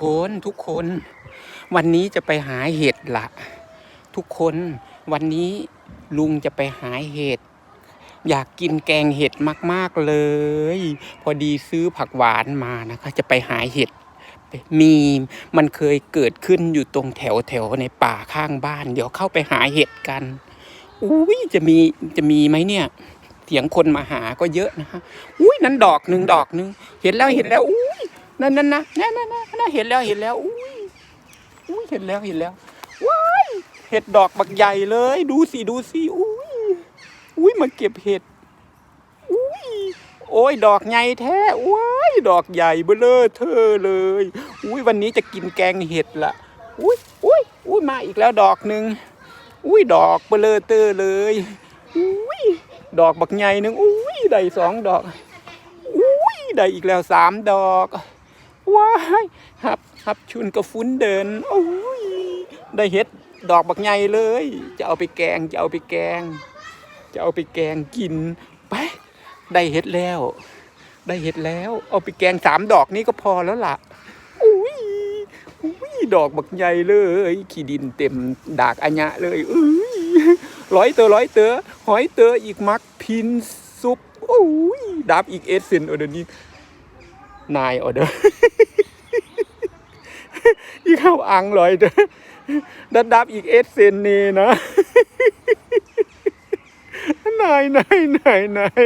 คนทุกคน วันนี้จะไปหาเห็ดละทุกคนวันนี้ลุงจะไปหาเห็ดอยากกินแกงเห็ดมาก ๆ เลย พอดีซื้อผักหวานมานะคะ จะไปหาเห็ดมีมันเคยเกิดขึ้นอยู่ตรงแถวแถวในป่าข้างบ้าน เดี๋ยวเข้าไปหาเห็ดกันอุ้ยจะมีจะมีไหมเนี่ยเสียงคนมาหาก็เยอะนะคะอุ้ยนั้นดอกหนึ่งดอกหนึ่งเห็นแล้วเห็นแล้วอุ้ นั่นนั่นนะนั่นนั่นนั่นเห็นแล้วเห็นแล้วอุ้ยอุ้ยเห็นแล้วเห็นแล้วว้ายเห็ดดอกบักใหญ่เลย ดูสิดูสิอุ้ยอุ้ยมาเก็บเห็ดอุ้ยโอ้ยดอกใหญ่แท้ว้ายดอกใหญ่เบ้อเลอเธอเลย อุ้ยวันนี้จะกินแกงเห็ดละอุ้ยอุ้ยอุ้ยมาอีกแล้วดอกหนึ่งอุ้ยดอกเบ้อเลอเตอเลยอุ้ยดอกบักใหญ่หนึ่งอุ้ยได้สองดอกอุ้ยได้อีกแล้วสามดอก ว้ายหับหับชุนกระฟุ้นเดินโอ้ยได้เห็ดดอกบักใหญ่เลย จะเอาไปแกงจะเอาไปแกง จะเอาไปแกงกินไปได้เห็ดแล้ว ได้เห็ดแล้ว เอาไปแกงสามดอกนี้ก็พอแล้วล่ะอุ้ยอุ้ยดอกบักใหญ่เลย ขี้ดินเต็มดากอัญะเลยอุ้ยร้อยเตอร้อยเตอหอยเตออีกมักพินซุปอุ้ยดับอีกเอสเซนออเดอร์ นายออเดอร์อีเข้าอังลอยเด้อดัดดับอีกเอสเซนนี่นะนายนายนายนาย